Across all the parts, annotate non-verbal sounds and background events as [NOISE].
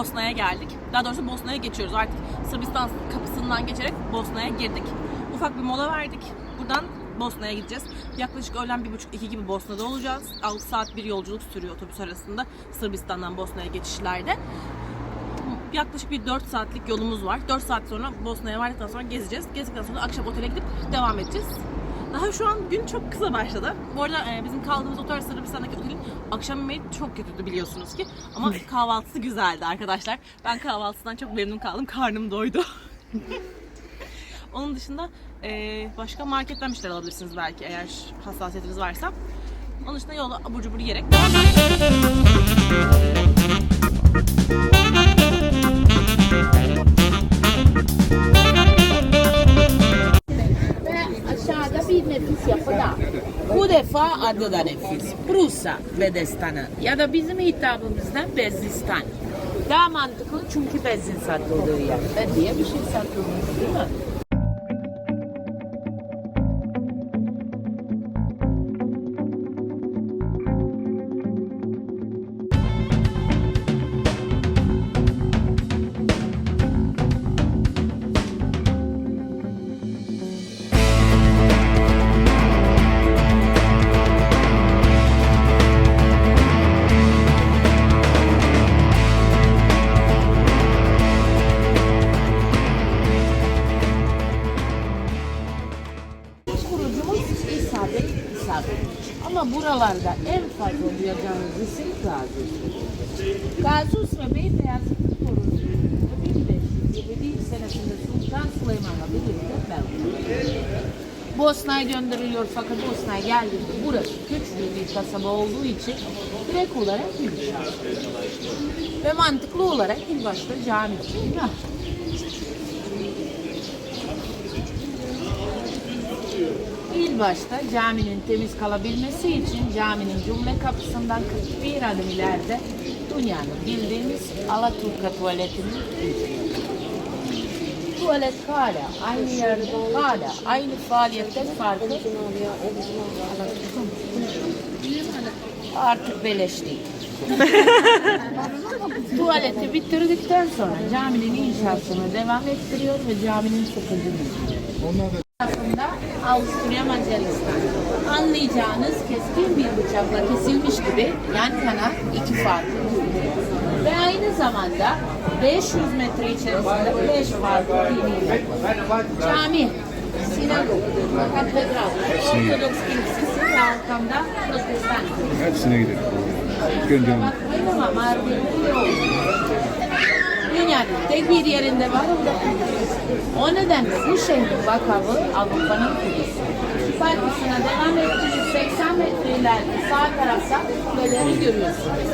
Bosna'ya geldik. Daha doğrusu Bosna'ya geçiyoruz. Artık Sırbistan kapısından geçerek Bosna'ya girdik. Ufak bir mola verdik. Buradan Bosna'ya gideceğiz. Yaklaşık öğlen bir buçuk iki gibi Bosna'da olacağız. 6 saat bir yolculuk sürüyor otobüs arasında Sırbistan'dan Bosna'ya geçişlerde. Yaklaşık bir 4 saatlik yolumuz var. 4 saat sonra Bosna'ya vardıktan sonra gezeceğiz. Gezdikten sonra akşam otele gidip devam edeceğiz. Daha şu an gün çok kısa başladı. Bu arada e, bizim kaldığımız otel Sırbistan'daki otelin akşam yemeği çok kötüydü biliyorsunuz ki. Ama kahvaltısı güzeldi arkadaşlar. Ben kahvaltısından çok memnun kaldım. Karnım doydu. [LAUGHS] Onun dışında e, başka marketten bir şeyler alabilirsiniz belki eğer hassasiyetiniz varsa. Onun dışında yolda abur cubur yiyerek aşağıda bir nefis yapı da. Bu defa adı da nefis. Prusa Bedestanı ya da bizim hitabımızda Bezistan. Daha mantıklı çünkü bezin satıldığı yer. diye bir şey satılmış değil mi? Osman Bey Beyazıt'ın torunu. 1507 senesinde Sultan Süleyman'la birlikte Belgrad. Bosna'ya gönderiliyor fakat Bosna'ya geldiğinde burası küçük bir kasaba olduğu için direkt olarak inşaat. Ve mantıklı olarak ilk başta cami. Hah. İlk başta caminin temiz kalabilmesi için caminin cümle kapısından 41 adım ileride dünyanın bildiğimiz Alaturka tuvaletinin Tuvalet hala aynı yerde, hala aynı faaliyetten farkı artık beleş değil. [LAUGHS] Tuvaleti bitirdikten sonra caminin inşasını devam ettiriyor ve caminin sıkıntı tarafında Avusturya Macaristan. Anlayacağınız keskin bir bıçakla kesilmiş gibi yan yana iki farklı. Ve aynı zamanda 500 metre içerisinde 5 farklı dini. Cami, sinagog, katedral, Ortodoks kilisesi ve arkamda protestan. Hepsine gidelim. Gönderelim. Bakmayın ama Mardin Dünyanın tek bir yerinde var o da Kudüs. O nedenle bu şehrin vakabı Avrupa'nın Kudüs'ü. Partisi'ne devam ettiğiniz 80 metre ileride sağ tarafta kuleleri görüyorsunuz.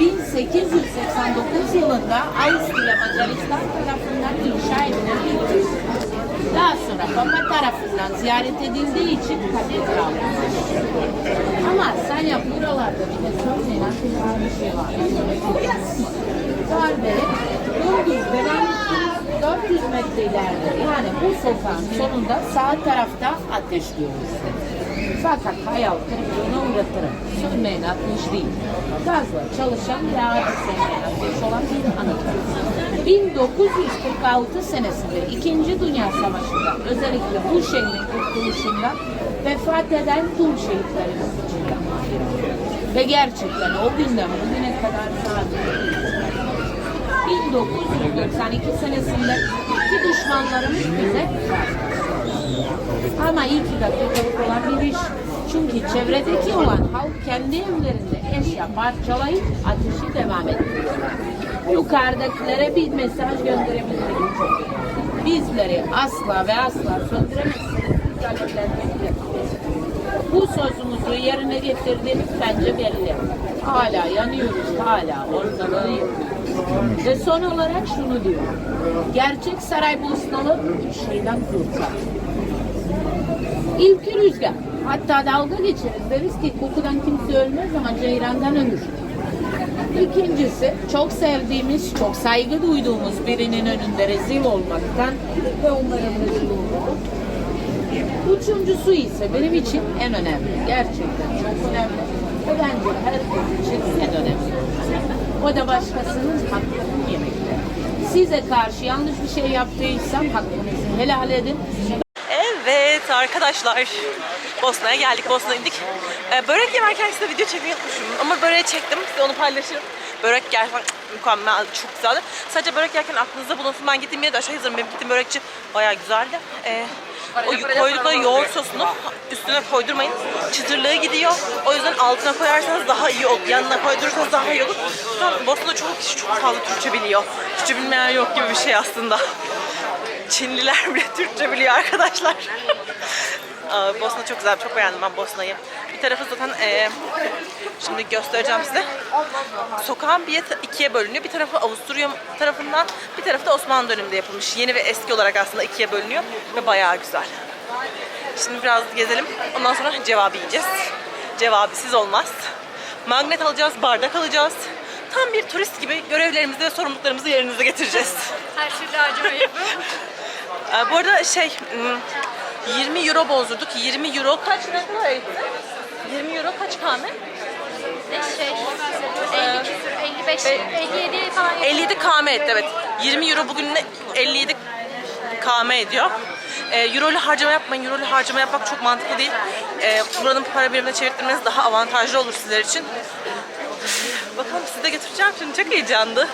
1889 yılında Avusturya Macaristan tarafından inşa edilen bir. Daha sonra Papa tarafından ziyaret edildiği için katedral. Ama sen yap buralarda bir de söyleyen bir şey var. Darbe, Gündüz dönem 400 metre ileride yani bu sokağın sonunda sağ tarafta ateş görürsün. Fakat hayal kırıklığına uğratırım. Sönmeyen ateş değil. Gazla çalışan ve ateş olan bir anıt. 1946 senesinde 2. Dünya Savaşı'nda özellikle bu şehrin kurtuluşunda vefat eden tüm şehitlerimiz için. Ve gerçekten o günden bugüne kadar sadece 1992 senesinde iki düşmanlarımız bize ama iyi ki dakikalık olan bir iş. Çünkü çevredeki olan halk kendi evlerinde eşya parçalayıp ateşi devam ettiriyor. Yukarıdakilere bir mesaj gönderebilirim. Bizleri asla ve asla söndüremezsiniz. Bu sözümüzü yerine getirdiğimiz bence belli. Hala yanıyoruz, hala ortalığı. Ve son olarak şunu diyor. Gerçek Saraybosnalı üç şeyden kurtar. İlki rüzgar. Hatta dalga geçeriz. Deriz ki kokudan kimse ölmez ama ceyrandan ölür. İkincisi çok sevdiğimiz, çok saygı duyduğumuz birinin önünde rezil olmaktan ve onların rezil olmaktan. Üçüncüsü ise benim için en önemli. Gerçekten çok önemli. Ve bence herkes için en önemli. O da başkasının hakkının yemekleri. Size karşı yanlış bir şey yaptıysam hakkınızı helal edin. Evet arkadaşlar. Bosna'ya geldik. Bosna'ya indik. Ee, börek yemerken size video çekmeyi unutmuşum. Ama böreği çektim. Size onu paylaşırım. Börek gerçekten mükemmel, çok güzeldi. Sadece börek yerken aklınızda bulunsun. Ben gittiğim yere de aşağı yazarım. Benim gittiğim börekçi bayağı güzeldi. Ee, o koydukları yoğurt sosunu üstüne koydurmayın. Çıtırlığı gidiyor. O yüzden altına koyarsanız daha iyi olur. Yanına koydurursanız daha iyi olur. Zaten Bosna çok kişi çok fazla Türkçe biliyor. Türkçe bilmeyen yok gibi bir şey aslında. Çinliler bile Türkçe biliyor arkadaşlar. [LAUGHS] Bosna çok güzel, çok beğendim ben Bosna'yı. Bir tarafı zaten eee, şimdi göstereceğim size. Sokağın bir ikiye bölünüyor. Bir tarafı Avusturya tarafından, bir tarafı da Osmanlı döneminde yapılmış. Yeni ve eski olarak aslında ikiye bölünüyor ve bayağı güzel. Şimdi biraz gezelim. Ondan sonra cevabı yiyeceğiz. Cevabisiz olmaz. Magnet alacağız, bardak alacağız. Tam bir turist gibi görevlerimizi ve sorumluluklarımızı yerinize getireceğiz. Her şeyi acayip. Ee, bu arada şey hmm, 20 euro bozdurduk. 20 euro kaç kadar etti? 20 euro kaç kame? Ne şey? 52 küsür, 55, 57 falan. 57 kame etti evet. 20 euro bugün ne- 57 kame ediyor. Ee, euro ile harcama yapmayın. Euro ile harcama yapmak çok mantıklı değil. Ee, buranın para birimine çevirtmeniz daha avantajlı olur sizler için. Bakalım size de götüreceğim şimdi. Çok heyecanlı.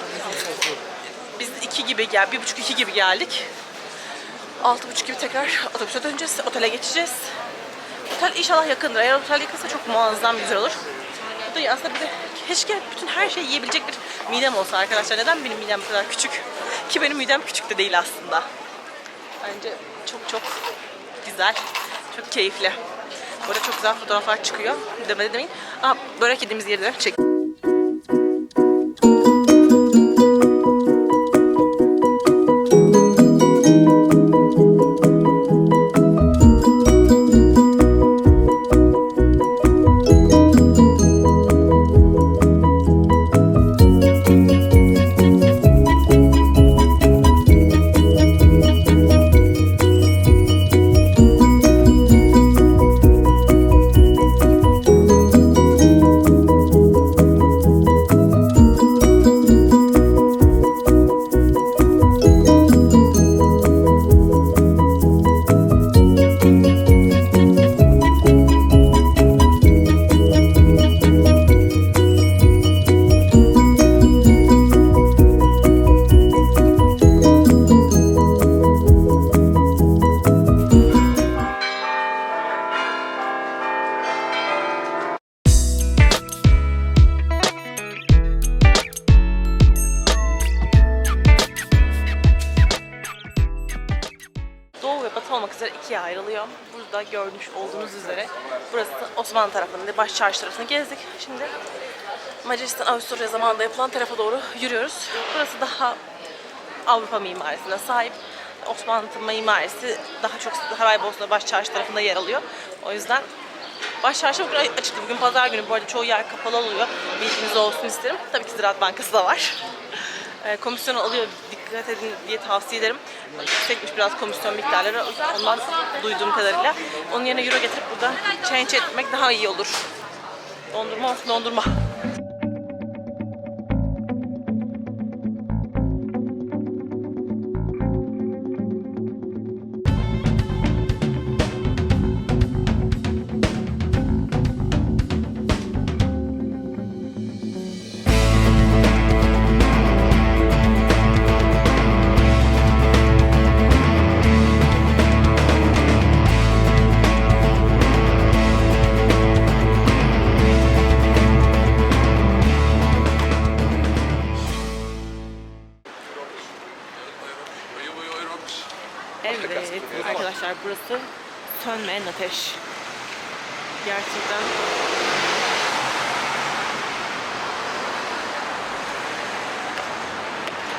Biz iki gibi gel, bir buçuk iki gibi geldik. Altı buçuk gibi tekrar otobüse döneceğiz. Otele geçeceğiz. Otel inşallah yakındır. Eğer otel yakınsa çok muazzam güzel olur. Bu da aslında bir de keşke bütün her şeyi yiyebilecek bir midem olsa arkadaşlar. Neden benim midem bu kadar küçük? Ki benim midem küçük de değil aslında. Bence çok çok güzel. Çok keyifli. Burada çok güzel fotoğraflar çıkıyor. Demedi demeyin. Aa, börek yediğimiz de çek. Burası Osmanlı tarafında, baş çarşı tarafını gezdik. Şimdi Macaristan, Avusturya zamanında yapılan tarafa doğru yürüyoruz. Burası daha Avrupa mimarisine sahip. Osmanlı mimarisi daha çok Saraybosna baş çarşı tarafında yer alıyor. O yüzden baş çarşı bugün açık. Bugün pazar günü bu arada çoğu yer kapalı oluyor. Bilginiz olsun isterim. Tabii ki Ziraat Bankası da var. [LAUGHS] E, komisyon alıyor. Dikkat edin diye tavsiye ederim. Yüksekmiş biraz komisyon miktarları. Ondan duyduğum kadarıyla. Onun yerine euro getirip burada change etmek daha iyi olur. Dondurma dondurma.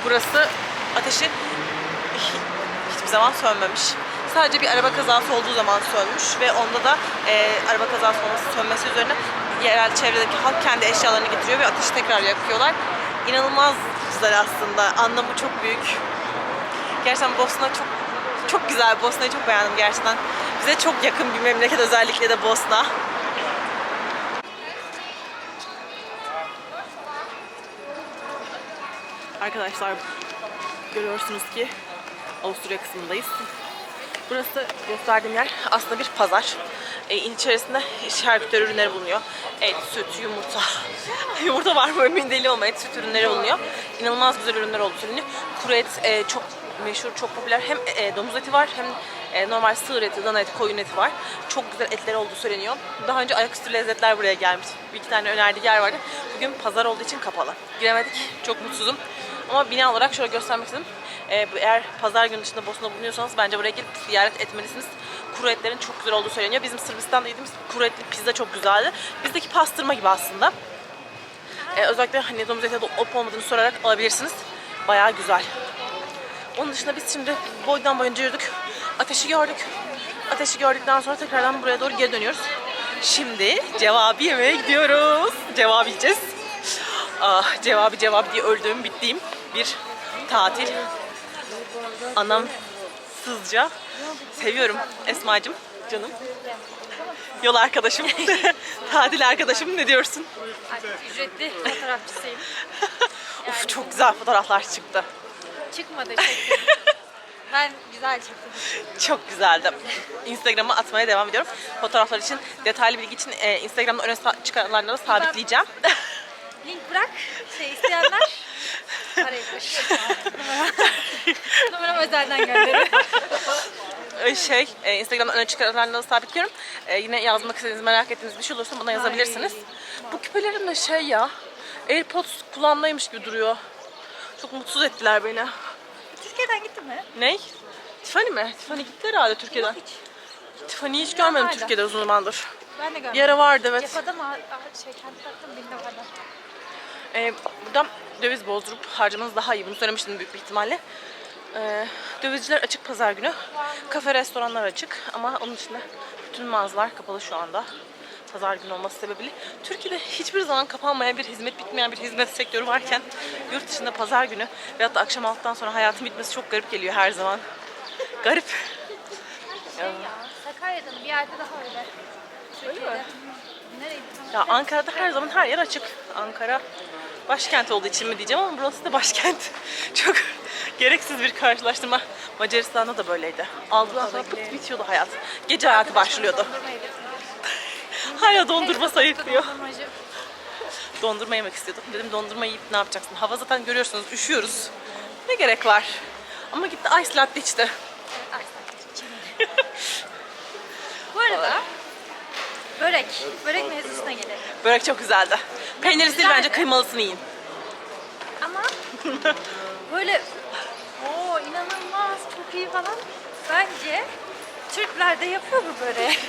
Burası ateşi hi- hiçbir zaman sönmemiş. Sadece bir araba kazası olduğu zaman sönmüş ve onda da e, araba kazası olması sönmesi üzerine yerel çevredeki halk kendi eşyalarını getiriyor ve ateşi tekrar yakıyorlar. İnanılmaz güzel aslında. Anlamı çok büyük. Gerçekten Bosna çok çok güzel. Bosna'yı çok beğendim gerçekten. Bize çok yakın bir memleket özellikle de Bosna. Arkadaşlar görüyorsunuz ki Avusturya kısmındayız. Burası gösterdiğim yer aslında bir pazar. E, içerisinde şerbetler ürünleri bulunuyor. Et, süt, yumurta. [LAUGHS] yumurta var mı emin değilim ama et, süt ürünleri bulunuyor. İnanılmaz güzel ürünler olduğu söyleniyor. Kuru et e, çok meşhur, çok popüler. Hem e, domuz eti var hem e, normal sığır eti, dana eti, koyun eti var. Çok güzel etler olduğu söyleniyor. Daha önce ayaküstü lezzetler buraya gelmiş. Bir iki tane önerdiği yer vardı. Bugün pazar olduğu için kapalı. Giremedik. Çok mutsuzum. Ama bina olarak şöyle göstermek istedim. Ee, eğer pazar günü dışında Bosna'da bulunuyorsanız bence buraya gelip ziyaret etmelisiniz. Kuru etlerin çok güzel olduğu söyleniyor. Bizim Sırbistan'da yediğimiz kuru etli pizza çok güzeldi. Bizdeki pastırma gibi aslında. Ee, özellikle hani domuz eti olup olmadığını sorarak alabilirsiniz. Bayağı güzel. Onun dışında biz şimdi boydan boyunca yürüdük. Ateşi gördük. Ateşi gördükten sonra tekrardan buraya doğru geri dönüyoruz. Şimdi cevabı yemeye gidiyoruz. Cevabı yiyeceğiz. Ah, cevabı cevabı diye öldüğüm, bittiğim bir tatil. Anam sızca. Seviyorum Esma'cığım, canım. Yol arkadaşım, [LAUGHS] tatil arkadaşım ne diyorsun? Ücretli fotoğrafçısıyım. [LAUGHS] Uf çok güzel fotoğraflar çıktı. Çıkmadı [LAUGHS] çektim. ben güzel çektim. Çok güzeldi. Instagram'a atmaya devam ediyorum. Fotoğraflar için, detaylı bilgi için e, Instagram'da öne da sabitleyeceğim. Link bırak. Şey isteyenler parayı koş. Numaram. Özelden gönderirim. Ee, şey, e, Instagram'da öne çıkanlarını da sabitliyorum. E, yine yazmak istediğiniz, merak ettiğiniz bir şey olursa bana yazabilirsiniz. Bu küpelerim de şey ya, AirPods kulağımdaymış gibi duruyor. Çok mutsuz ettiler beni. Türkiye'den gitti mi? Ney? Tiffany mi? Tiffany gitti herhalde Türkiye'den. Tiffany'yi hiç görmedim Nerede? Türkiye'de uzun zamandır. Ben de görmedim. ara vardı evet. Yapa'da mı? Aa, Şey kendi taktım binde vardı. Ee, buradan döviz bozdurup harcamanız daha iyi. Bunu söylemiştim büyük bir ihtimalle. Ee, dövizciler açık pazar günü. Kafe, restoranlar açık ama onun dışında bütün mağazalar kapalı şu anda. Pazar günü olması sebebiyle. Türkiye'de hiçbir zaman kapanmayan bir hizmet, bitmeyen bir hizmet sektörü varken yurt dışında pazar günü veyahut da akşam altıdan sonra hayatın bitmesi çok garip geliyor her zaman. [LAUGHS] Garip. Şey ya, Sakarya'da mı? Bir yerde daha öyle. Türkiye'de. Nereydi? Ya Ankara'da her zaman her yer açık. Ankara başkent olduğu için mi diyeceğim ama burası da başkent. [LAUGHS] Çok gereksiz bir karşılaştırma. Macaristan'da da böyleydi. Aldıktan sonra pıt bitiyordu hayat. Gece hayatı başlıyordu. [LAUGHS] Hala dondurma sayıklıyor. Dondurma yemek istiyordum. Dedim dondurma yiyip ne yapacaksın? Hava zaten görüyorsunuz üşüyoruz. Ne gerek var? Ama gitti ice latte içti. [LAUGHS] Bu arada börek, börek mevzusuna gelelim. Börek çok güzeldi. Peynirlisi değil bence kıymalısını yiyin. Ama böyle o inanılmaz çok iyi falan. Bence Türkler de yapıyor bu böreği. [LAUGHS]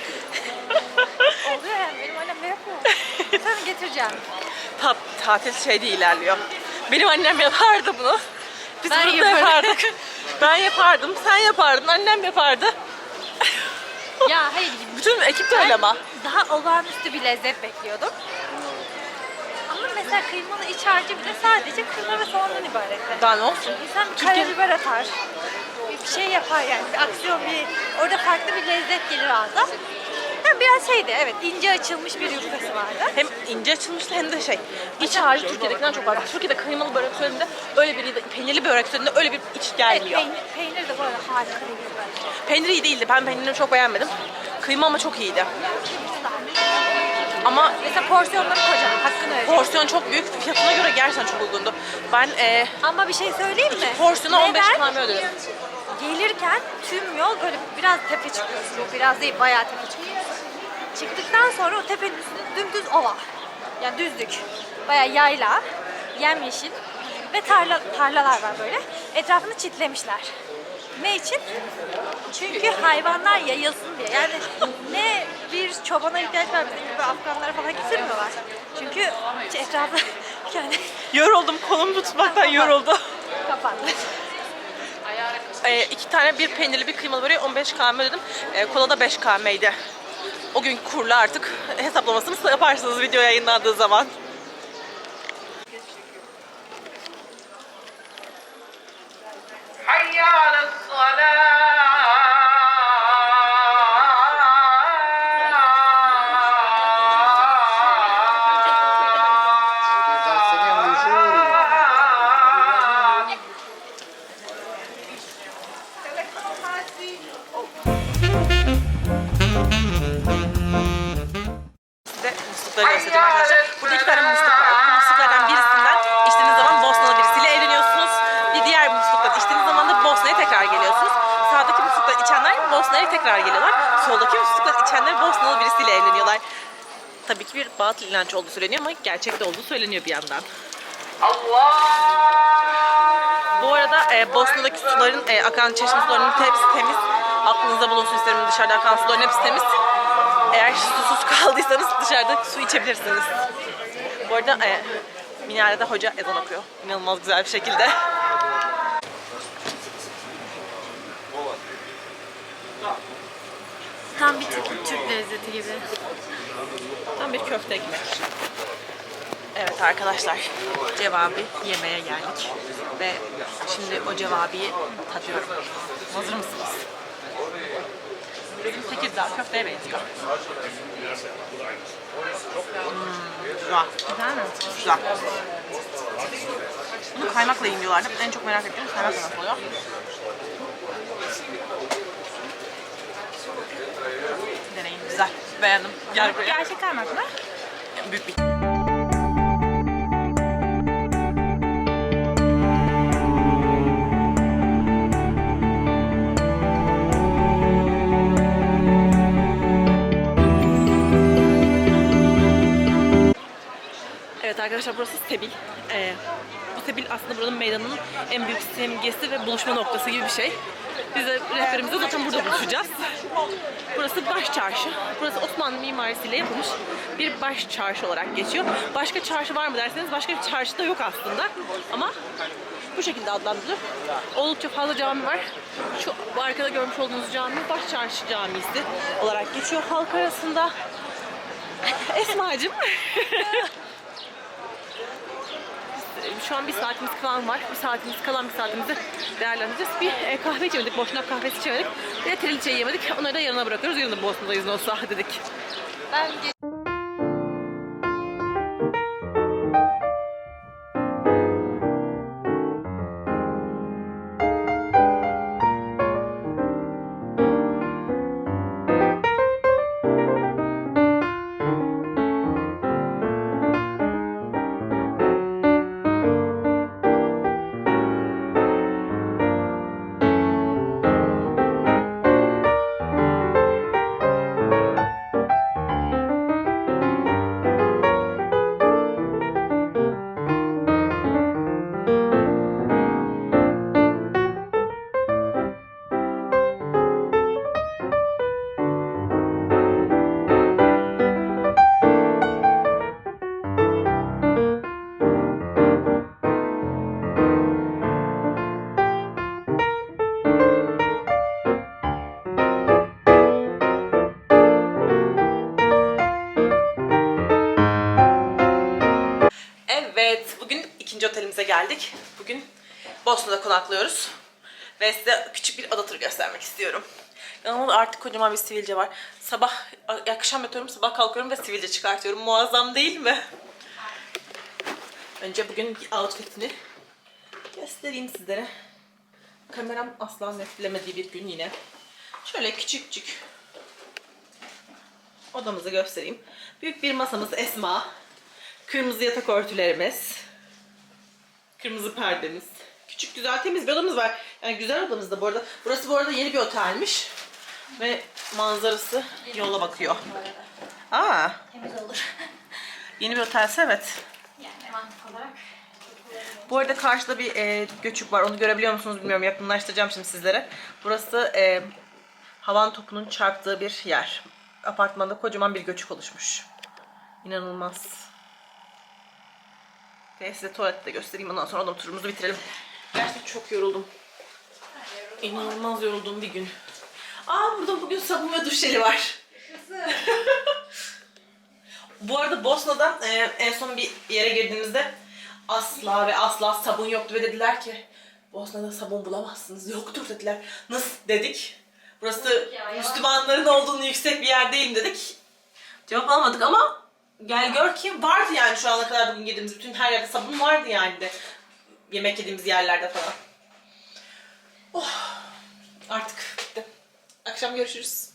Oluyor yani benim annem de yapıyor. Sana getireceğim. Tat, tatil şeyde ilerliyor. Benim annem yapardı bunu. Biz Ben burada yaparım. yapardık. ben yapardım, sen yapardın, annem yapardı. Ya hayır Bütün ekip de öyle ama. Daha olağanüstü bir lezzet bekliyordum. Ama mesela kıymalı iç harcı bile sadece kıyma ve soğandan ibaret. Daha ne olsun? İnsan bir karabiber atar. Bir- şey yapar yani. Bir aksiyon bir orada farklı bir lezzet gelir ağza. Yani biraz şeydi evet ince açılmış bir yufkası vardı. Hem ince açılmıştı hem de şey. İç harcı Türkiye'dekinden çok farklı. Türkiye'de kıymalı börek söylediğinde öyle bir, peynirli börek söylediğinde öyle bir iç Evet, gelmiyor. peynir, peynir de bu arada harika bir bence. Peynir iyi değildi. Ben peynirini çok beğenmedim. Kıyma ama çok iyiydi. Ama Mesela porsiyonları kocaman hakkını öyle. porsiyon çok büyük. Fiyatına göre gerçekten çok uygundu. Ben e, Ama bir şey söyleyeyim mi? porsiyona 15 Neden? tane ödedim. Gelirken tüm yol böyle biraz tepe çıkıyorsun. Biraz değil bayağı tepe çıkıyorsun. Çıktıktan sonra o tepenin üstünde dümdüz ova. Yani düzlük. Bayağı yayla, yemyeşil ve tarla, tarlalar var böyle. Etrafını çitlemişler. Ne için? Çünkü hayvanlar yayılsın diye. Yani ne bir çobana ihtiyaç var bizim gibi Afganlara falan getirmiyorlar. Çünkü etrafı [LAUGHS] yani Yoruldum. Kolum tutmaktan yoruldu. kapandı. E, iki tane bir peynirli bir kıymalı böreği 15 km ödedim. E, kola da 5 km'ydi. O gün kurla artık [LAUGHS] hesaplamasını yaparsınız video yayınlandığı zaman. göstereyim arkadaşlar. Burada iki tane musluk var. Bu musluklardan birisinden içtiğiniz zaman Bosnalı birisiyle evleniyorsunuz. Bir diğer musluktan içtiğiniz zaman da Bosna'ya tekrar geliyorsunuz. Sağdaki musluktan içenler Bosna'ya tekrar geliyorlar. Soldaki musluktan içenler Bosnalı birisiyle evleniyorlar. Tabii ki bir batıl inanç olduğu söyleniyor ama gerçek de olduğu söyleniyor bir yandan. Allah! Bu arada e, Bosna'daki suların, e, akan çeşme sularının hepsi temiz. Aklınızda bulunsun isterim dışarıda akan suların hepsi temiz. Eğer susuz kaldıysanız dışarıda su içebilirsiniz. Bu arada e, minarede hoca ezan okuyor. İnanılmaz güzel bir şekilde. Tam bir Türk, Türk lezzeti gibi. Tam bir köfte ekmek. Evet arkadaşlar, cevabı yemeye geldik. Ve şimdi o cevabı tadıyorum. Hazır mısınız? Bizim Tekirdağ köfteye benziyor. Hmm, güzel. Güzel mi? Güzel. Bunu kaymakla yiyin diyorlardı. En çok merak ettiğim kaymakla nasıl oluyor? Deneyin. Güzel. Beğendim. Gel buraya. Gerçek kaymak mı? Büyük bir arkadaşlar burası Sebil. Ee, bu Sebil aslında buranın meydanının en büyük simgesi ve buluşma noktası gibi bir şey. Biz de rehberimizle zaten burada buluşacağız. Burası baş çarşı. Burası Osmanlı mimarisiyle yapılmış bir baş çarşı olarak geçiyor. Başka çarşı var mı derseniz başka bir çarşı da yok aslında. Ama bu şekilde adlandırılıyor. Oldukça fazla cami var. Şu arkada görmüş olduğunuz cami Baş Çarşı Camisi olarak geçiyor halk arasında. [LAUGHS] Esma'cığım. [LAUGHS] Şu an bir saatimiz falan var. Bir saatimiz kalan bir saatimizi değerlendireceğiz. Bir e, kahve içemedik. Boşnak kahvesi içemedik. Bir de triliçeyi yemedik. Onları da yarına bırakıyoruz. Yarın da Bosna'dayız olsa dedik. Ben otelimize geldik. Bugün Bosna'da konaklıyoruz. Ve size küçük bir ada göstermek istiyorum. Yanımda artık kocaman bir sivilce var. Sabah, akşam yatıyorum, sabah kalkıyorum ve sivilce çıkartıyorum. Muazzam değil mi? Önce bugün outfitini göstereyim sizlere. Kameram asla netlemediği bir gün yine. Şöyle küçük küçük odamızı göstereyim. Büyük bir masamız Esma. Kırmızı yatak örtülerimiz. Kırmızı perdemiz. Küçük güzel temiz bir odamız var. Yani güzel odamız da bu arada. Burası bu arada yeni bir otelmiş. Ve manzarası yola bakıyor. Aa, temiz olur. [LAUGHS] yeni bir otelse evet. Yani mantık olarak. Bu arada karşıda bir e, göçük var. Onu görebiliyor musunuz bilmiyorum. Yakınlaştıracağım şimdi sizlere. Burası e, havan topunun çarptığı bir yer. Apartmanda kocaman bir göçük oluşmuş. İnanılmaz. Ve size tuvalette de göstereyim. Ondan sonra odam turumuzu bitirelim. Gerçekten çok yoruldum. İnanılmaz yorulduğum bir gün. Aa burada bugün sabun ve duş jeli var. Bu arada Bosna'dan e, en son bir yere girdiğimizde asla ve asla sabun yoktu ve dediler ki Bosna'da sabun bulamazsınız yoktur dediler. Nasıl dedik? Burası Müslümanların olduğunu yüksek bir yer değil mi dedik. Cevap almadık ama Gel gör ki vardı yani şu ana kadar bugün yediğimiz bütün her yerde sabun vardı yani de. Yemek yediğimiz yerlerde falan. Oh, artık bitti. Akşam görüşürüz.